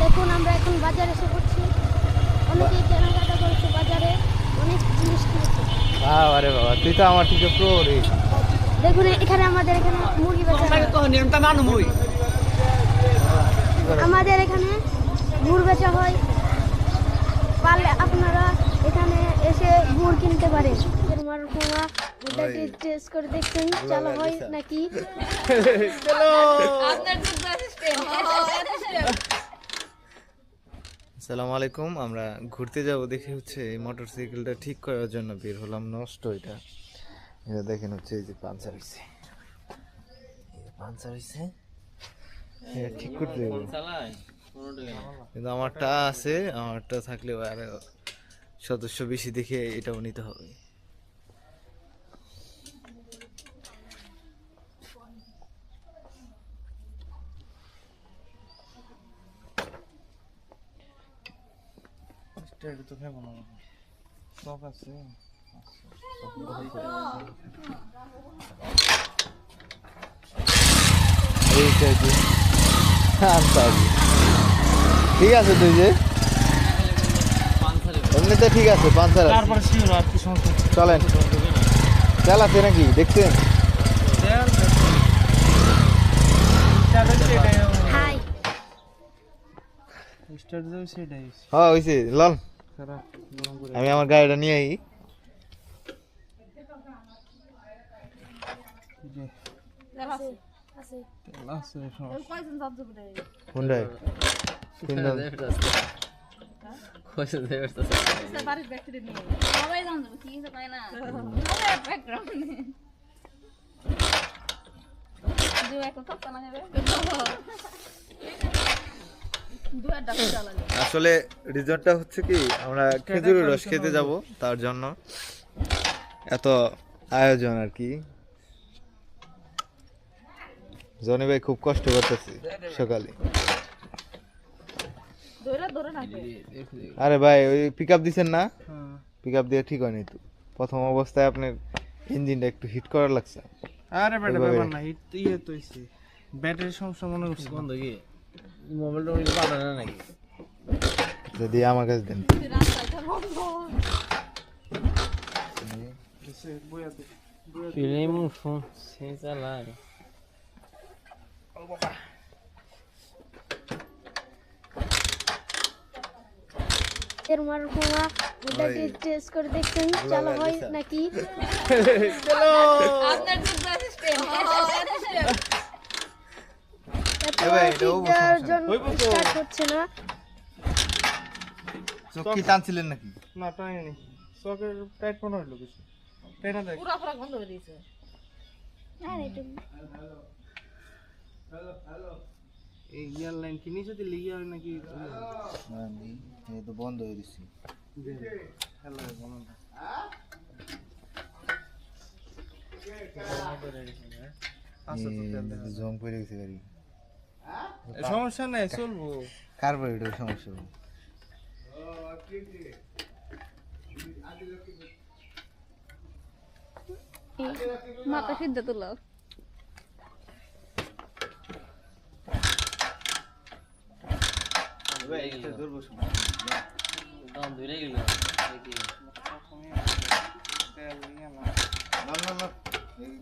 দেখুন আমরা এখন বাজারে এসে পড়ছি। অনেকে কেনাকাটা করেছে বাজারে অনেক জিনিস কিনেছে। বাবা তুই তো আমার থেকে আছে দেখুন এখানে আমাদের এখানে মুরগি বাজার আমাদের এখানে মুর বেচা হয়। পারলে আপনারা এখানে গুড় কিনতে পারেন ওটাকে টেস্ট করে দেখছেন চালু হয় নাকি? আসসালামু আলাইকুম আমরা ঘুরতে যাব। দেখে হচ্ছে এই মোটর সাইকেলটা ঠিক করার জন্য বের হলাম। নষ্ট এটা। এটা দেখেন হচ্ছে এই যে পাঞ্চার হয়েছে পাঞ্চার হয়েছে ঠিক করতে কিন্তু আমারটা আছে আমারটা থাকলে আর সদস্য বেশি দেখে এটাও নিতে হবে। তো খাব না। শখ আছে। আচ্ছা। ঠিক আছে তুই যে। এমনিতে ঠিক আছে পাঞ্চার আছে। তারপরে শিওর আর কি সমস্যা চলেন। তেল আছে নাকি? দেখছেন হাই স্টার্ট দেবে সেটাই হ্যাঁ হয়েছে লল খারাপ গরম করে আমি আমার গাড়িটা নিয়ে আই যে আছে তেল আছে সমস্যা হুন্ডাই কিনলাম আসলে রিজনটা হচ্ছে কি আমরা খেজুরের রস খেতে যাব তার জন্য। এত আয়োজন আর কি। জনি ভাই খুব কষ্ট করতেছি সকালে। আরে ভাই ওই পিক আপ দিচ্ছেন না? হ্যাঁ। পিক আপ দিয়ে ঠিক হয়নি তো। প্রথম অবস্থায় আপনার ইঞ্জিনটা একটু হিট করার লাগছে। আরে বেটা ব্যাপার না হিট ইয়ে তো হইছে। ব্যাটারি সমস্যা মনে করছি বন্ধ কি? মোবাইলটা ওই বানানো নাকি? যদি আমার কাছে দেন। ফিল্ম ফোন সে চালায়। এরমার কুমা ওটাকে টেস্ট করে দেখছেন চালু হয় নাকি? এ ভাই, এটাও ঠিক জন্য স্টার্ট হচ্ছে না। চোখ কি টানছিলেন নাকি? না টাইট মনে হইল কিছু। তাই না দেখ আর একটু এই ইয়ার লাইন কিনি যদি লিগিয়া হয় নাকি এই তো বন্ধ হয়ে দিচ্ছি হ্যালো বন্ধ আচ্ছা। জং পড়ে গেছে গাড়ি। সমস্যা নাই চলবো। সমস্যা। মাথা সিদ্ধ তুলো দাম ধরে গেল দেখি তেল নিয়ে না না না না এই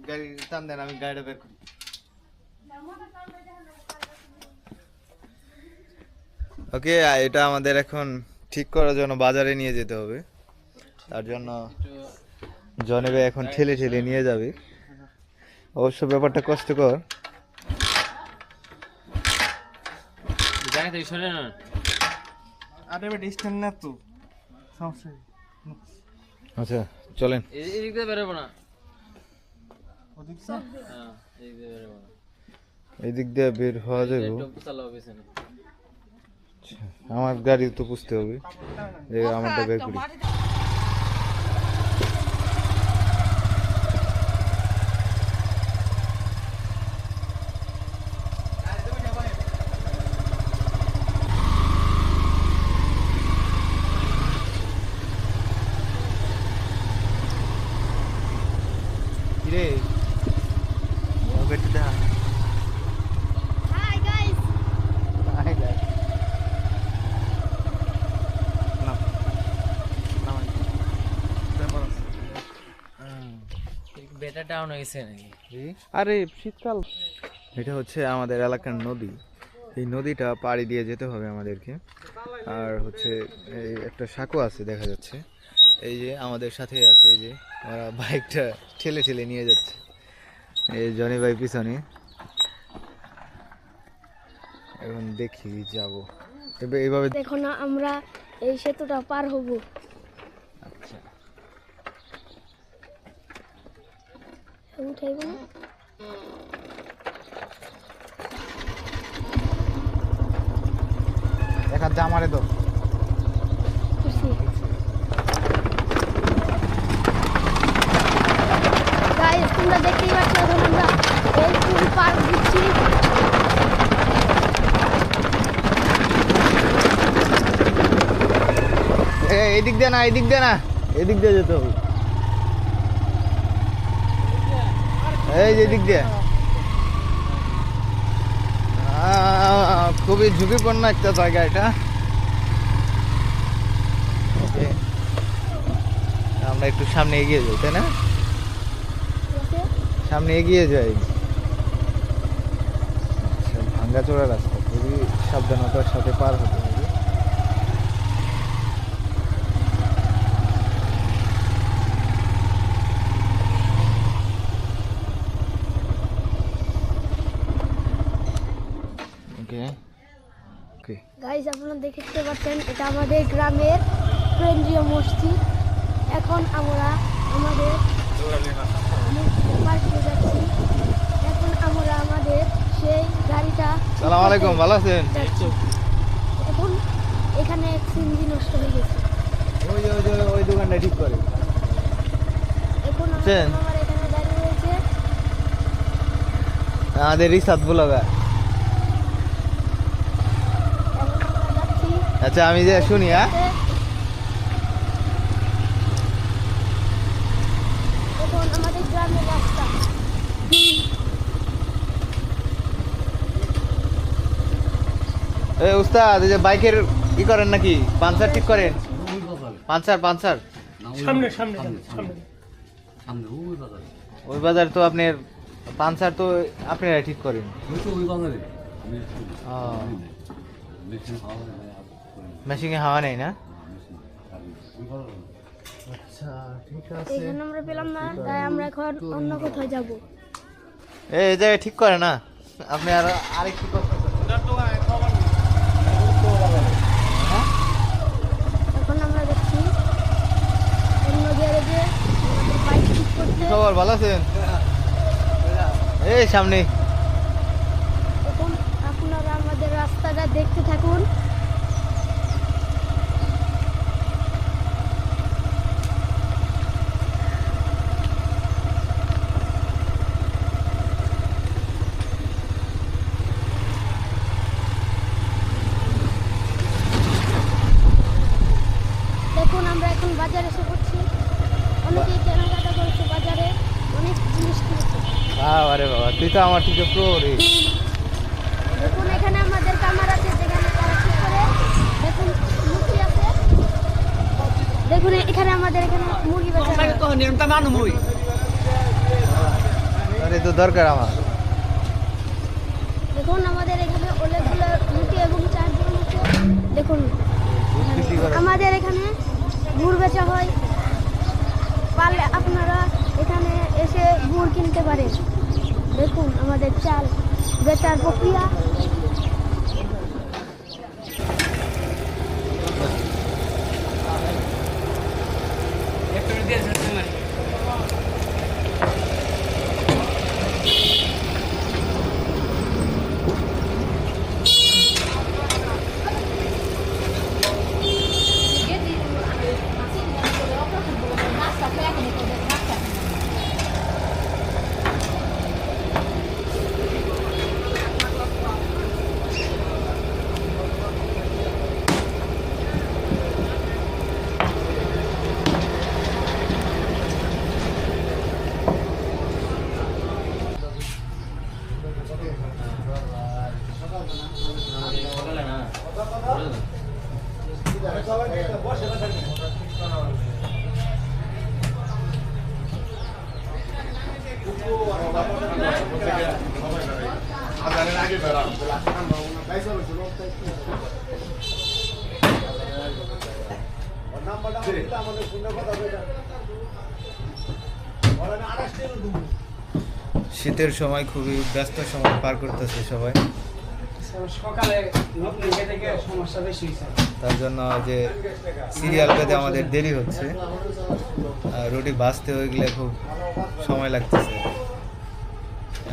গাড়ি টান দেন আমি গাড়িটা বের করি ওকে এটা আমাদের এখন ঠিক করার জন্য বাজারে নিয়ে যেতে হবে। তার জন্য জনে এখন ঠেলে ঠেলে নিয়ে যাবে। অবশ্য ব্যাপারটা কষ্টকর। না আরে বেটা স্ট্যান্ড না তো। সমস্যা আচ্ছা চলেন। এ- এদিক দিয়ে বেরোবো না। ওদিক? হ্যাঁ এদিক দিয়ে বেরোবো না। এই দিক দিয়ে বের হওয়া যাবে পেছনে। আমার গাড়ি তো পুষতে হবে। যে আমারটা বের করি। কিরে বেটুটা হাই হয়েছে নাকি? আরে শীতকাল। এটা হচ্ছে আমাদের এলাকার নদী। এই নদীটা পাড়ি দিয়ে যেতে হবে আমাদেরকে। আর হচ্ছে এই একটা সাঁকো আছে দেখা যাচ্ছে। এই যে আমাদের সাথে আছে এই যে ওরা বাইকটা ঠেলে ঠেলে নিয়ে যাচ্ছে। এই জনি ভাই পিছনে। এখন দেখি যাব। এইভাবে না আমরা এই সেতুটা পার হব। আচ্ছা। উঠাইব না? দেখা জামারে তো খুশি গাইস তোমরা দেখতেই পাচ্ছ এখন আমরা এই পুল পার দিচ্ছি এদিক দিয়ে না এদিক দিয়ে না। এদিক দিয়ে যেতে হবে। এই যে এদিক দিয়ে। খুবই ঝুঁকিপূর্ণ একটা জায়গা এটা। আমরা একটু সামনে এগিয়ে যাই তাই না? সামনে এগিয়ে যাই। আচ্ছা, ভাঙ্গাচোরা রাস্তা খুবই সাবধানতার সাথে পার হতে হবে ওকে গাইস আপনারা দেখতে পাচ্ছেন এটা আমাদের গ্রামের কেন্দ্রীয় মসজিদ। এখন আমরা আমাদের যাচ্ছি। এখন আমরা আমাদের সেই গাড়িটা সালাম আলাইকুম ভালো আছেন? এখন এখানে এক সিঞ্জি নষ্ট হয়ে গেছে। ওই যে ওই যে ওই দোকানটা ঠিক করে। এখন আমার আমার এখানে দাঁড়িয়ে রয়েছে। আমাদের রিসাদ ব্লগার এখন আমরা যাচ্ছি আচ্ছা আমি যে শুনি হ্যাঁ? এখন আমাদের গ্রামের রাস্তা। এই উস্তাদ এই যে বাইকের ই করেন নাকি? পাঞ্চার ঠিক করেন? পাঞ্চার পাঞ্চার ওই বাজার। তো আপনার পাঞ্চার তো আপনারা ঠিক করেন। মেশিনে হাওয়া নেই না? আচ্ছা ঠিক এখানে আমরা পেলাম না তাই আমরা এখন অন্য কোথাও যাব। এই এই জায়গায় ঠিক করে না। আপনি আর আরেকটু কষ্ট খবর? ভালো আছেন? এই সামনে এখন আপনারা আমাদের রাস্তাটা দেখতে থাকুন দেখুন আমরা এখন বাজারে এসে পড়ছি অনেকেই কেনাকাটা করেছে বাজারে অনেক কিনেছে আরে বাবা তুই তো আমার থেকে প্রো রে। দেখুন এখানে আমাদের কামার আছে যেখানে দেখুন মুরগি আছে। দেখুন এখানে আমাদের এখানে মুরগি বেচা হয়। আরে তো দরকার আমার। দেখুন আমাদের এখানে অনেকগুলো রুটি এবং চারজন আছে। দেখুন আমাদের এখানে গুড় বেচা হয়। পারলে আপনারা এখানে এসে গুড় কিনতে পারে। দেখুন আমাদের চাল বেচার প্রক্রিয়া। শীতের সময় খুবই ব্যস্ত সময় পার করতেছে সবাই। সকালে সমস্যা বেশি তার জন্য যে সিরিয়াল পেতে আমাদের দেরি হচ্ছে। আর রুটি বাঁচতে হয়ে গেলে খুব সময় লাগতেছে।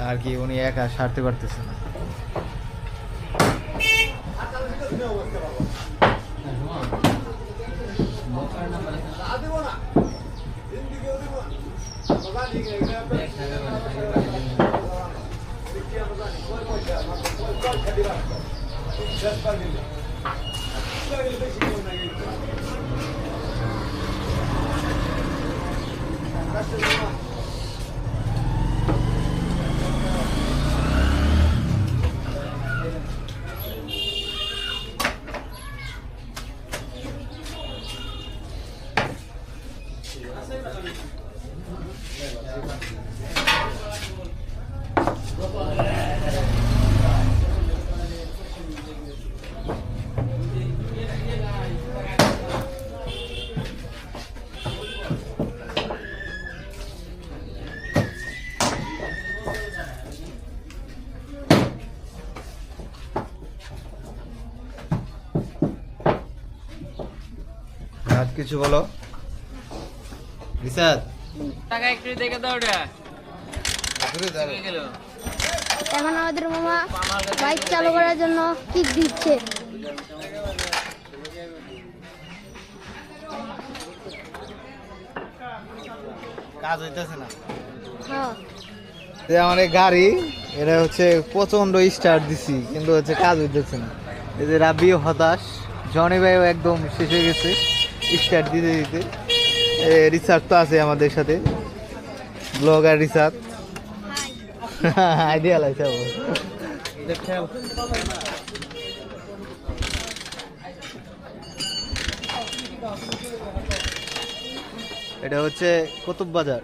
আর কি উনি একা সারতে পারতেছে না। Gracias. কিছু বলো। রিসাদ? টাকা একটু দেখে দাও ওটা। এখন আমাদের মামা বাইক চালু করার জন্য কিক দিচ্ছে। কাজ হইতেছে না। হ্যাঁ। যে আমার এই গাড়ি এটা হচ্ছে প্রচণ্ড স্টার্ট দিছি কিন্তু হচ্ছে কাজ হইতেছে না। এই যে রাবিও হতাশ জনি ভাইও একদম শেষ হয়ে গেছে। স্টার্ট দিতে দিতে। রিসার্চ তো আছে আমাদের সাথে। ব্লগ আর রিসার্চ আইডিয়া লাগছে। এটা হচ্ছে কুতুব বাজার।